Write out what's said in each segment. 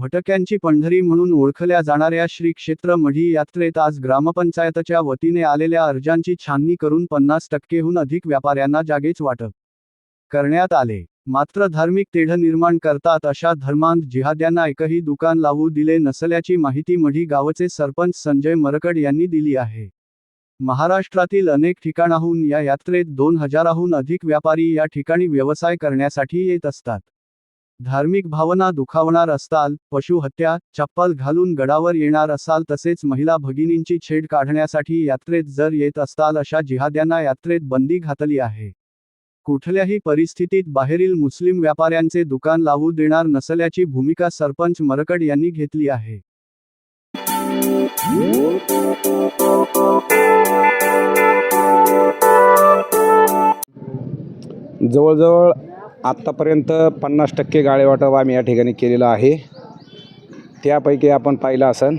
भटक्यांची पंढरी म्हणून ओळखल्या जाणाऱ्या श्री क्षेत्र मढी यात्रेत आज ग्रामपंचायतच्या वतीने आलेल्या अर्जांची छाननी करून पन्नास टक्केहून अधिक व्यापाऱ्यांना जागेच वाटप करण्यात आले. मात्र धार्मिक तेढ निर्माण करतात अशा धर्मांध जिहाद्यांना एकही दुकान लावू दिले नसल्याची माहिती मढी गावचे सरपंच संजय मरकड यांनी दिली आहे. महाराष्ट्रातील अनेक ठिकाणाहून या यात्रेत दोन हजाराहून अधिक व्यापारी या ठिकाणी व्यवसाय करण्यासाठी येत असतात. धार्मिक भावना दुखावणार असताल पशुहत्या चप्पल घालून गडावर येणार असाल तसेच महिला भगिनींची छेड काढण्यासाठी यात्रेत जर येत असताल अशा जिहाद्यांना यात्रेत बंदी घातली आहे. कुठल्याही परिस्थितीत बाहेरील मुस्लिम व्यापाऱ्यांचे दुकान लावू देणार नसल्याची भूमिका सरपंच मरकड यांनी घेतली आहे. जवळजवळ आत्तापर्यंत पन्नास टक्के गाळेवाटप आम्ही या ठिकाणी केलेलं आहे. त्यापैकी आपण पाहिलं असन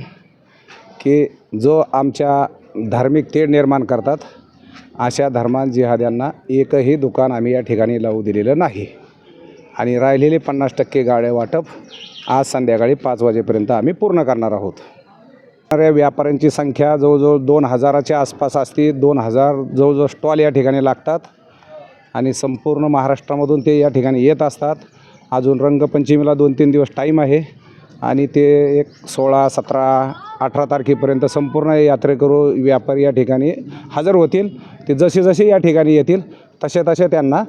की जो आमच्या धार्मिक तेढ निर्माण करतात अशा धर्मान जिहाद्यांना एकही दुकान आम्ही या ठिकाणी लावू दिलेलं नाही. आणि राहिलेले पन्नास टक्के गाळे वाटप आज संध्याकाळी पाच वाजेपर्यंत आम्ही पूर्ण करणार आहोत. या व्यापाऱ्यांची संख्या जवळजवळ दोन हजाराच्या आसपास असते. दोन हजार जवळजवळ स्टॉल या ठिकाणी लागतात. आणि संपूर्ण महाराष्ट्रामधून ते या ठिकाणी येत असतात. अजून रंगपंचमीला दोन तीन दिवस टाईम आहे. आणि ते एक सोळा सतरा अठरा तारखेपर्यंत संपूर्ण यात्रेकरू व्यापारी या ठिकाणी हजर होतील. ते जसे जसे या ठिकाणी येतील तसे तसे त्यांना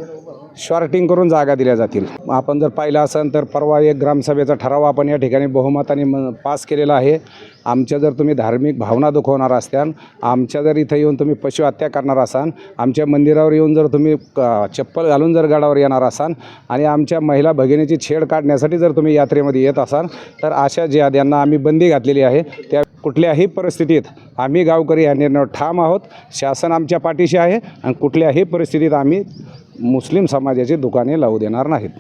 शॉर्टिंग करून जागा दिल्या जातील. आपण जर पाहिलं असेल तर परवा एक ग्रामसभेचा ठराव आपण या ठिकाणी बहुमताने म पास केलेला आहे. आमच्या जर तुम्ही धार्मिक भावना दुखवणार असत्याल आमच्या जर इथं येऊन तुम्ही पशुहत्या करणार असाल आमच्या मंदिरावर येऊन जर तुम्ही क- चप्पल घालून जर गडावर येणार असाल आणि आमच्या महिला भगिनीची छेड काढण्यासाठी जर तुम्ही यात्रेमध्ये येत असाल तर अशा ज्या यांना आम्ही बंदी घातलेली आहे त्या कुठल्याही परिस्थितीत आम्ही गावकरी या निर्णयावर ठाम आहोत. शासन आमच्या पाठीशी आहे आणि कुठल्याही परिस्थितीत आम्ही मुस्लिम समाजाची दुकाने लावू देणार नाहीत.